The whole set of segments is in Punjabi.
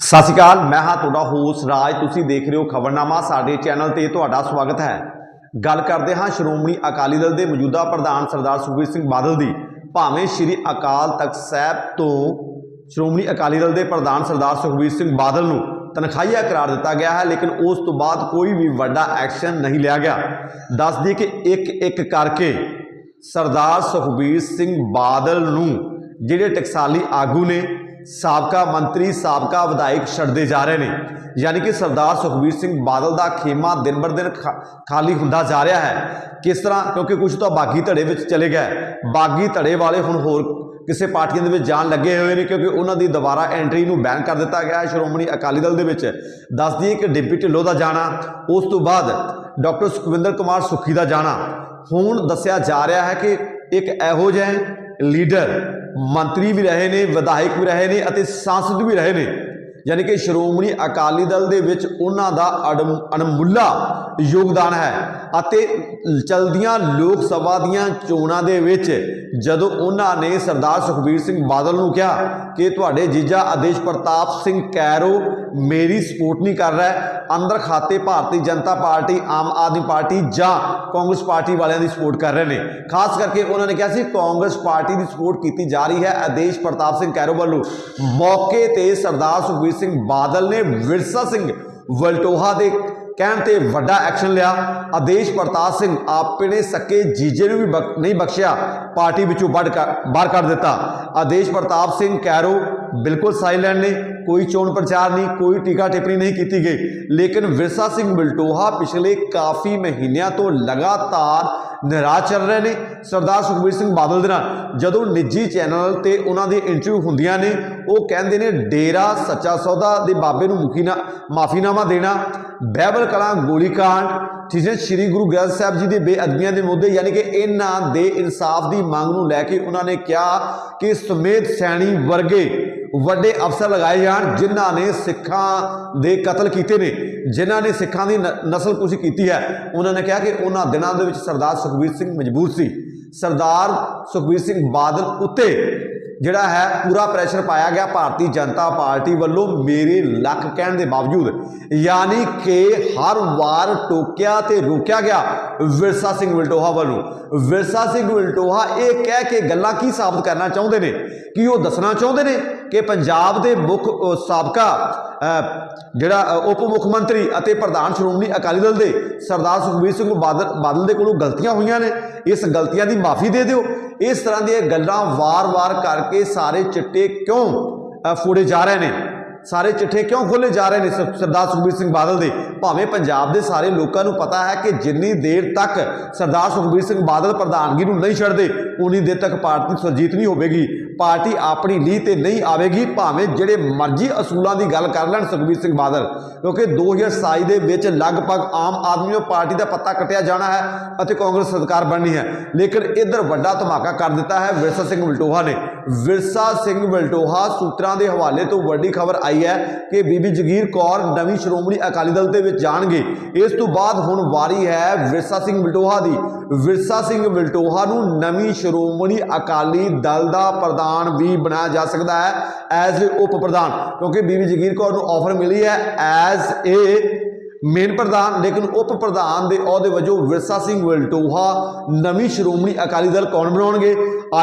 ਸਤਿ ਸ਼੍ਰੀ ਅਕਾਲ, ਮੈਂ ਹਾਂ ਤੁਹਾਡਾ ਹੋਸ ਰਾਜ। ਤੁਸੀਂ ਦੇਖ ਰਹੇ ਹੋ ਖਬਰਨਾਮਾ, ਸਾਡੇ ਚੈਨਲ ਤੇ ਤੁਹਾਡਾ ਸਵਾਗਤ ਹੈ। ਗੱਲ ਕਰਦੇ ਹਾਂ ਸ਼੍ਰੋਮਣੀ ਅਕਾਲੀ ਦਲ ਦੇ ਮੌਜੂਦਾ ਪ੍ਰਧਾਨ ਸਰਦਾਰ ਸੁਖਬੀਰ ਸਿੰਘ ਬਾਦਲ ਦੀ। ਭਾਵੇਂ ਸ਼੍ਰੀ ਅਕਾਲ ਤਖਤ ਸਾਹਿਬ ਤੋਂ ਸ਼੍ਰੋਮਣੀ ਅਕਾਲੀ ਦਲ ਦੇ ਪ੍ਰਧਾਨ ਸਰਦਾਰ ਸੁਖਬੀਰ ਸਿੰਘ ਬਾਦਲ ਨੂੰ ਤਨਖਾਹੀਆ ਕਰਾਰ ਦਿੱਤਾ ਗਿਆ ਹੈ, ਲੇਕਿਨ ਉਸ ਤੋਂ ਬਾਅਦ ਕੋਈ ਵੀ ਵੱਡਾ ਐਕਸ਼ਨ ਨਹੀਂ ਲਿਆ ਗਿਆ। ਦੱਸ ਦਈਏ ਕਿ ਇੱਕ ਇੱਕ ਕਰਕੇ ਸਰਦਾਰ ਸੁਖਬੀਰ ਸਿੰਘ ਬਾਦਲ ਨੂੰ, ਜਿਹੜੇ ਟਕਸਾਲੀ ਆਗੂ ਨੇ ਸਾਬਕਾ ਮੰਤਰੀ, ਸਾਬਕਾ ਵਿਧਾਇਕ ਛੱਡਦੇ ਜਾ ਰਹੇ ਨੇ। ਯਾਨੀ ਕਿ ਸਰਦਾਰ ਸੁਖਬੀਰ ਸਿੰਘ ਬਾਦਲ ਦਾ ਖੇਮਾ ਦਿਨ ਬਰ ਦਿਨ ਖਾ- ਖਾਲੀ ਹੁੰਦਾ ਜਾ ਰਿਹਾ ਹੈ। ਕਿਸ ਤਰ੍ਹਾਂ? ਕਿਉਂਕਿ ਕੁਝ ਤਾਂ ਬਾਗੀ ਧੜੇ ਵਿੱਚ ਚਲੇ ਗਏ ਬਾਗੀ ਧੜੇ ਵਾਲੇ ਹੁਣ ਹੋਰ ਕਿਸੇ ਪਾਰਟੀਆਂ ਦੇ ਵਿੱਚ ਜਾਣ ਲੱਗੇ ਹੋਏ ਨੇ ਕਿਉਂਕਿ ਉਹਨਾਂ ਦੀ ਦੁਬਾਰਾ ਐਂਟਰੀ ਨੂੰ ਬੈਨ ਕਰ ਦਿੱਤਾ ਗਿਆ ਹੈ ਸ਼੍ਰੋਮਣੀ ਅਕਾਲੀ ਦਲ ਦੇ ਵਿੱਚ। ਦੱਸ ਦਈਏ ਕਿ ਡਿੰਪੀ ਢਿੱਲੋਂ ਦਾ ਜਾਣਾ, ਉਸ ਤੋਂ ਬਾਅਦ ਡਾਕਟਰ ਸੁਖਵਿੰਦਰ ਕੁਮਾਰ ਸੁੱਖੀ ਦਾ ਜਾਣਾ। ਹੁਣ ਦੱਸਿਆ ਜਾ ਰਿਹਾ ਹੈ ਕਿ ਇੱਕ ਇਹੋ ਜਿਹੇ ਲੀਡਰ ਮੰਤਰੀ ਵੀ ਰਹੇ ਨੇ, ਵਿਧਾਇਕ ਵੀ ਰਹੇ ਨੇ ਅਤੇ ਸਾਂਸਦ ਵੀ ਰਹੇ ਨੇ। ਯਾਨੀ ਕਿ ਸ਼੍ਰੋਮਣੀ ਅਕਾਲੀ ਦਲ ਦੇ ਵਿੱਚ ਉਹਨਾਂ ਦਾ ਅਡਮ- ਅਣਮੁੱਲਾ ਯੋਗਦਾਨ ਹੈ ਅਤੇ ਚਲਦੀਆਂ ਲੋਕ ਸਭਾ ਦੀਆਂ ਚੋਣਾਂ ਦੇ ਵਿੱਚ ਜਦੋਂ ਉਹਨਾਂ ਨੇ ਸਰਦਾਰ ਸੁਖਬੀਰ ਸਿੰਘ ਬਾਦਲ ਨੂੰ ਕਿਹਾ ਕਿ ਤੁਹਾਡੇ ਜੀਜਾ ਆਦੇਸ਼ ਪ੍ਰਤਾਪ ਸਿੰਘ ਕੈਰੋ ਮੇਰੀ ਸਪੋਰਟ ਨਹੀਂ ਕਰ ਰਿਹਾ ਹੈ, ਅੰਦਰ ਖਾਤੇ ਭਾਰਤੀ ਜਨਤਾ ਪਾਰਟੀ ਆਮ ਆਦਮੀ ਪਾਰਟੀ ਜਾਂ ਕਾਂਗਰਸ ਪਾਰਟੀ ਵਾਲਿਆਂ ਦੀ ਸਪੋਰਟ ਕਰ ਰਹੇ ਨੇ। ਖਾਸ ਕਰਕੇ ਉਹਨਾਂ ਨੇ ਕਿਹਾ ਸੀ ਕਾਂਗਰਸ ਪਾਰਟੀ ਦੀ ਸਪੋਰਟ ਕੀਤੀ ਜਾ ਰਹੀ ਹੈ। ਆਦੇਸ਼ ਪ੍ਰਤਾਪ ਸਿੰਘ ਕੈਰੋ ਵੱਲੋਂ। ਮੌਕੇ ਤੇ ਸਰਦਾਰ ਸੁਖਬੀਰ ਸਿੰਘ ਬਾਦਲ ਨੇ ਵਿਰਸਾ ਸਿੰਘ ਵਲਟੋਹਾ ਦੇ ਕਹਿਣ ਤੇ ਵੱਡਾ ਐਕਸ਼ਨ ਲਿਆ। ਆਦੇਸ਼ ਪ੍ਰਤਾਪ ਸਿੰਘ ਆਪਣੇ ਸਕੇ ਜੀਜੇ ਨੂੰ ਵੀ ਬਖ- ਨਹੀਂ ਬਖਸ਼ਿਆ। ਪਾਰਟੀ ਵਿੱਚੋਂ ਵੱਢ ਕਰ- ਬਾਹਰ ਕਰ ਦਿੱਤਾ। ਆਦੇਸ਼ ਪ੍ਰਤਾਪ ਸਿੰਘ ਕੈਰੋ ਬਿਲਕੁਲ ਸਾਈਲੈਂਟ ਨੇ, ਕੋਈ ਚੋਣ ਪ੍ਰਚਾਰ ਨਹੀਂ, ਕੋਈ ਟੀਕਾ ਟਿੱਪਣੀ ਨਹੀਂ ਕੀਤੀ ਗਈ। ਲੇਕਿਨ ਵਿਰਸਾ ਸਿੰਘ ਬਲਟੋਹਾ ਪਿਛਲੇ ਕਾਫੀ ਮਹੀਨਿਆਂ ਤੋਂ ਲਗਾਤਾਰ ਨਿਰਾਸ਼ ਚੱਲ ਰਹੇ ਨੇ ਸਰਦਾਰ ਸੁਖਬੀਰ ਸਿੰਘ ਬਾਦਲ ਦੇ ਨਾਲ। ਜਦੋਂ ਨਿੱਜੀ ਚੈਨਲ ਤੇ ਉਹਨਾਂ ਦੀ ਇੰਟਰਵਿਊ ਹੁੰਦੀਆਂ ਨੇ, ਉਹ ਕਹਿੰਦੇ ਨੇ, ਡੇਰਾ ਸੱਚਾ ਸੌਦਾ ਦੇ ਬਾਬੇ ਨੂੰ ਮੁਖੀਨਾ ਮਾਫੀਨਾਮਾ ਦੇਣਾ, ਬਹਿਬਲ ਕਲਾਂ ਗੋਲੀकांड ਠੀਕ ਹੈ, ਸ੍ਰੀ ਗੁਰੂ ਗ੍ਰੰਥ ਸਾਹਿਬ ਜੀ ਦੇ ਬੇਅਦਬੀਆਂ ਦੇ ਮੁੱਦੇ। ਯਾਨੀ ਕਿ ਇਹਨਾਂ ਦੇ ਇਨਸਾਫ ਦੀ ਮੰਗ ਨੂੰ ਲੈ ਕੇ ਉਹਨਾਂ ਨੇ ਕਿਹਾ ਕਿ ਸਮੇਤ ਸੈਣੀ ਵਰਗੇ ਵੱਡੇ ਅਫਸਰ ਲਗਾਏ ਜਾਣ, ਜਿਨ੍ਹਾਂ ਨੇ ਸਿੱਖਾਂ ਦੇ ਕਤਲ ਕੀਤੇ ਨੇ, ਜਿਨ੍ਹਾਂ ਨੇ ਸਿੱਖਾਂ ਦੀ ਨ- ਨਸਲਕੁਸ਼ੀ ਕੀਤੀ ਹੈ। ਉਹਨਾਂ ਨੇ ਕਿਹਾ ਕਿ ਉਹਨਾਂ ਦਿਨਾਂ ਦੇ ਵਿੱਚ ਸਰਦਾਰ ਸੁਖਬੀਰ ਸਿੰਘ ਮਜਬੂਰ ਸੀ। ਸਰਦਾਰ ਸੁਖਬੀਰ ਸਿੰਘ ਬਾਦਲ ਉੱਤੇ ਜਿਹੜਾ ਹੈ ਪੂਰਾ ਪ੍ਰੈਸ਼ਰ ਪਾਇਆ ਗਿਆ ਭਾਰਤੀ ਜਨਤਾ ਪਾਰਟੀ ਵੱਲੋਂ ਮੇਰੇ ਲੱਖ ਕਹਿਣ ਦੇ ਬਾਵਜੂਦ, ਯਾਨੀ ਕਿ ਹਰ ਵਾਰ ਟੋਕਿਆ ਤੇ ਰੋਕਿਆ ਗਿਆ ਵਿਰਸਾ ਸਿੰਘ ਵਿਲਟੋਹਾ ਵੱਲੋਂ। ਵਿਰਸਾ ਸਿੰਘ ਵਿਲਟੋਹਾ ਇਹ ਕਹਿ ਕੇ ਗੱਲਾਂ ਕੀ ਸਾਬਤ ਕਰਨਾ ਚਾਹੁੰਦੇ ਨੇ? ਕਿ ਉਹ ਦੱਸਣਾ ਚਾਹੁੰਦੇ ਨੇ ਕਿ ਪੰਜਾਬ ਦੇ ਮੁੱਖ ਸਾਬਕਾ ਜਿਹੜਾ ਉਪ ਮੁੱਖ ਮੰਤਰੀ ਅਤੇ ਪ੍ਰਧਾਨ ਸ਼੍ਰੋਮਣੀ ਅਕਾਲੀ ਦਲ ਦੇ ਸਰਦਾਰ ਸੁਖਬੀਰ ਸਿੰਘ ਬਾਦਲ ਬਾਦਲ ਦੇ ਕੋਲੋਂ ਗਲਤੀਆਂ ਹੋਈਆਂ ਨੇ, ਇਸ ਗਲਤੀਆਂ ਦੀ ਮਾਫੀ ਦੇ ਦਿਓ। ਇਸ ਤਰ੍ਹਾਂ ਦੀਆਂ ਗੱਲਾਂ ਵਾਰ-ਵਾਰ ਕਰਕੇ ਸਾਰੇ ਚਿੱਟੇ ਕਿਉਂ ਫੋੜੇ ਜਾ ਰਹੇ ਨੇ? ਸਾਰੇ ਚਿੱਠੇ ਕਿਉਂ ਖੋਲੇ ਜਾ ਰਹੇ ਨੇ ਸਰਦਾਰ ਸੁਖਬੀਰ ਸਿੰਘ ਬਾਦਲ ਦੇ? ਭਾਵੇਂ ਪੰਜਾਬ ਦੇ ਸਾਰੇ ਲੋਕਾਂ ਨੂੰ ਪਤਾ ਹੈ ਕਿ ਜਿੰਨੀ ਦੇਰ ਤੱਕ ਸਰਦਾਰ ਸੁਖਬੀਰ ਸਿੰਘ ਬਾਦਲ ਪ੍ਰਧਾਨਗੀ ਨੂੰ ਨਹੀਂ ਛੱਡਦੇ, ਉਨੀ ਦੇਰ ਤੱਕ ਪਾਰਟੀ ਸਰਜੀਤ ਨਹੀਂ ਹੋਵੇਗੀ। ਪਾਰਟੀ ਆਪਣੀ ਲੀਹ ਤੇ ਨਹੀਂ ਆਵੇਗੀ, ਭਾਵੇਂ ਜਿਹੜੇ ਮਰਜ਼ੀ ਅਸੂਲਾਂ ਦੀ ਗੱਲ ਕਰ ਲੈਣ ਸੁਖਬੀਰ ਸਿੰਘ ਬਾਦਲ। ਕਿਉਂਕਿ 2027 ਦੇ ਵਿੱਚ ਲਗਭਗ ਆਮ ਆਦਮੀ ਪਾਰਟੀ ਦਾ ਪੱਤਾ ਕੱਟਿਆ ਜਾਣਾ ਹੈ ਅਤੇ ਕਾਂਗਰਸ ਸਰਕਾਰ ਬਣਨੀ ਹੈ। ਲੇਕਿਨ ਇੱਧਰ ਵੱਡਾ ਧਮਾਕਾ ਕਰ ਦਿੱਤਾ ਹੈ ਵਿਰਸਾ ਸਿੰਘ ਵਲਟੋਹਾ ਨੇ। ਵਿਰਸਾ ਸਿੰਘ ਵਲਟੋਹਾ ਸੂਤਰਾਂ ਦੇ ਹਵਾਲੇ ਤੋਂ ਵੱਡੀ ਖਬਰ ਆਈ ਹੈ ਕਿ ਬੀਬੀ ਜਗੀਰ ਕੌਰ ਨਵੀਂ ਸ਼੍ਰੋਮਣੀ ਅਕਾਲੀ ਦਲ ਦੇ ਵਿੱਚ ਜਾਣਗੇ। ਇਸ ਤੋਂ ਬਾਅਦ ਹੁਣ ਵਾਰੀ ਹੈ ਵਿਰਸਾ ਸਿੰਘ ਵਲਟੋਹਾ ਦੀ। ਵਿਰਸਾ ਸਿੰਘ ਵਲਟੋਹਾ ਨੂੰ ਨਵੀਂ ਸ਼੍ਰੋਮਣੀ ਅਕਾਲੀ ਦਲ ਦਾ ਪ੍ਰਧਾਨ ਵੀ ਬਣਾਇਆ ਜਾ ਸਕਦਾ ਹੈ ਐਜ਼ ਉਪ ਪ੍ਰਧਾਨ। ਕਿਉਂਕਿ ਬੀਬੀ ਜਗੀਰ ਕੌਰ ਨੂੰ ਆਫਰ ਮਿਲੀ ਹੈ ਐਜ਼ ਏ ਮੇਨ ਪ੍ਰਧਾਨ, ਲੇਕਿਨ ਉਪ ਪ੍ਰਧਾਨ ਦੇ ਅਹੁਦੇ ਵਜੋਂ ਵਿਰਸਾ ਸਿੰਘ ਵਲਟੋਹਾ, ਨਵੀਂ ਸ਼੍ਰੋਮਣੀ ਅਕਾਲੀ ਦਲ ਕੌਣ ਬਣਾਉਣਗੇ?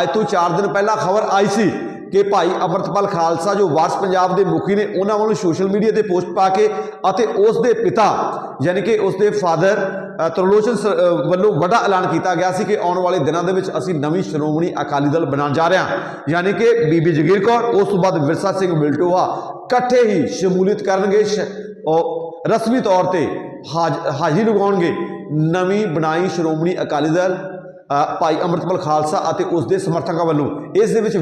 ਅੱਜ ਤੋਂ 4 ਦਿਨ ਪਹਿਲਾਂ ਖਬਰ ਆਈ ਸੀ ਕਿ ਭਾਈ ਅਮਰਤਪਾਲ ਖਾਲਸਾ, ਜੋ ਵਾਰਸ ਪੰਜਾਬ ਦੇ ਮੁਖੀ ਨੇ, ਉਹਨਾਂ ਵੱਲੋਂ ਸੋਸ਼ਲ ਮੀਡੀਆ ਤੇ ਪੋਸਟ ਪਾ ਕੇ ਅਤੇ ਉਸ ਦੇ ਪਿਤਾ, ਯਾਨੀ ਕਿ ਉਸ ਦੇ ਫਾਦਰ ਤਰਲੋਚਨ ਸ- ਵੱਲੋਂ ਵੱਡਾ ਐਲਾਨ ਕੀਤਾ ਗਿਆ ਸੀ ਕਿ ਆਉਣ ਵਾਲੇ ਦਿਨਾਂ ਦੇ ਵਿੱਚ ਅਸੀਂ ਨਵੀਂ ਸ਼੍ਰੋਮਣੀ ਅਕਾਲੀ ਦਲ ਬਣਾਉਣ ਜਾ ਰਹੇ ਹਾਂ। ਯਾਨੀ ਕਿ ਬੀਬੀ ਜਗੀਰ ਕੌਰ, ਉਸ ਤੋਂ ਬਾਅਦ ਵਿਰਸਾ ਸਿੰਘ ਵਲਟੋਹਾ ਇਕੱਠੇ ਹੀ ਸ਼ਮੂਲੀਅਤ ਕਰਨਗੇ, ਸ਼- ਰਸਮੀ ਤੌਰ ਤੇ ਹਾਜ- ਹਾਜ਼ਰੀ ਲਗਾਉਣਗੇ। ਨਵੀਂ ਬਣਾਈ ਸ਼੍ਰੋਮਣੀ ਅਕਾਲੀ ਦਲ ਭਾਈ ਅੰਮ੍ਰਿਤਪਾਲ ਖਾਲਸਾ ਅਤੇ ਉਸ ਦੇ ਸਮਰਥਕਾਂ ਵੱਲੋਂ ਇਸ ਦੇ ਵਿੱਚ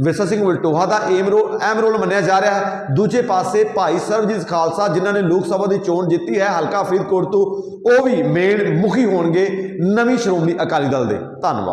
ਵਿ- ਵਿਰਸਾ ਸਿੰਘ ਵਲਟੋਹਾ ਦਾ ਏਮ ਰੋਲ ਅਹਿਮ ਰੋਲ ਮੰਨਿਆ ਜਾ ਰਿਹਾ ਹੈ। ਦੂਜੇ ਪਾਸੇ ਭਾਈ ਸਰਬਜੀਤ ਖਾਲਸਾ, ਜਿਨ੍ਹਾਂ ਨੇ ਲੋਕ ਸਭਾ ਦੀ ਚੋਣ ਜਿੱਤੀ ਹੈ, ਹਲਕਾ ਫਰੀਦਕੋਟ ਤੋਂ, ਉਹ ਵੀ ਮੇਨ ਮੁਖੀ ਹੋਣਗੇ ਨਵੀਂ ਸ਼੍ਰੋਮਣੀ ਅਕਾਲੀ ਦਲ ਦੇ। ਧੰਨਵਾਦ।